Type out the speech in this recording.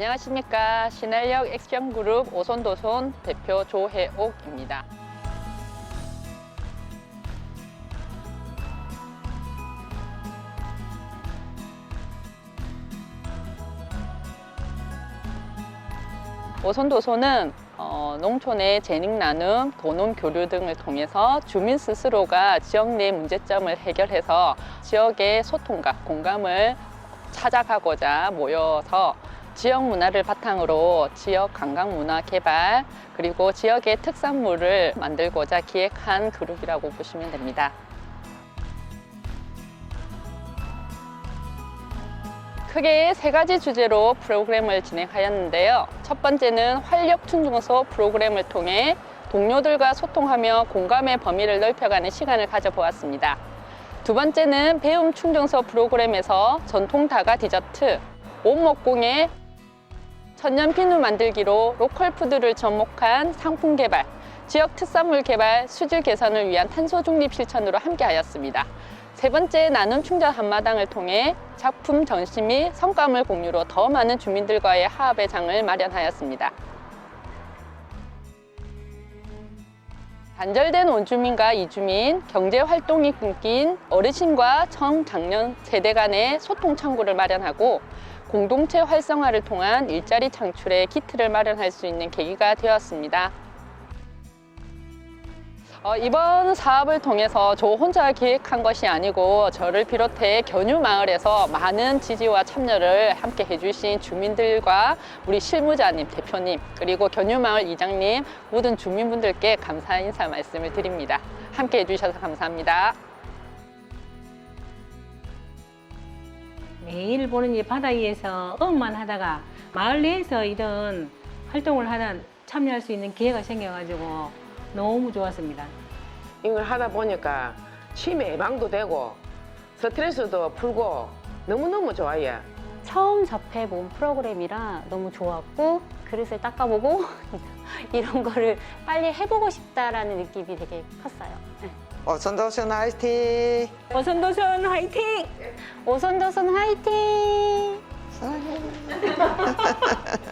안녕하십니까. 신한력 액션그룹 오손도손 대표 조혜옥입니다. 오손도손은 어, 농촌의 재능 나눔, 도농 교류 등을 통해서 주민 스스로가 지역 내 문제점을 해결해서 지역의 소통과 공감을 찾아가고자 모여서 지역 문화를 바탕으로 지역 관광 문화 개발 그리고 지역의 특산물을 만들고자 기획한 그룹이라고 보시면 됩니다. 크게 세 가지 주제로 프로그램을 진행하였는데요. 첫 번째는 활력 충중소 프로그램을 통해 동료들과 소통하며 공감의 범위를 넓혀가는 시간을 가져보았습니다. 두 번째는 배움 충전소 프로그램에서 전통 다가 디저트, 온목공예, 천연 비누 만들기로 로컬 푸드를 접목한 상품 개발, 지역 특산물 개발, 수질 개선을 위한 탄소 중립 실천으로 함께하였습니다. 세 번째 나눔 충전 한마당을 통해 작품 전시 및 성과물 공유로 더 많은 주민들과의 화합의 장을 마련하였습니다. 단절된 원주민과 이주민, 경제 활동이 끊긴 어르신과 청장년 세대 간의 소통 창구를 마련하고 공동체 활성화를 통한 일자리 창출에 기틀을 마련할 수 있는 계기가 되었습니다. 어, 이번 사업을 통해서 저 혼자 기획한 것이 아니고 저를 비롯해 견유 마을에서 많은 지지와 참여를 함께 해주신 주민들과 우리 실무자님, 대표님, 그리고 견유 마을 이장님, 모든 주민분들께 감사 인사 말씀을 드립니다. 함께 해주셔서 감사합니다. 매일 보는 이 바다 위에서 음만 하다가 마을 내에서 이런 활동을 하다 참여할 수 있는 기회가 생겨가지고 너무 좋았습니다. 이걸 하다 보니까 치매 예방도 되고 스트레스도 풀고 너무너무 좋아요. 처음 접해본 프로그램이라 너무 좋았고 그릇을 닦아보고 이런 거를 빨리 해보고 싶다라는 느낌이 되게 컸어요. 네. 어선도선 화이팅! 어선도선 화이팅! 오손도손 화이팅! 사랑해.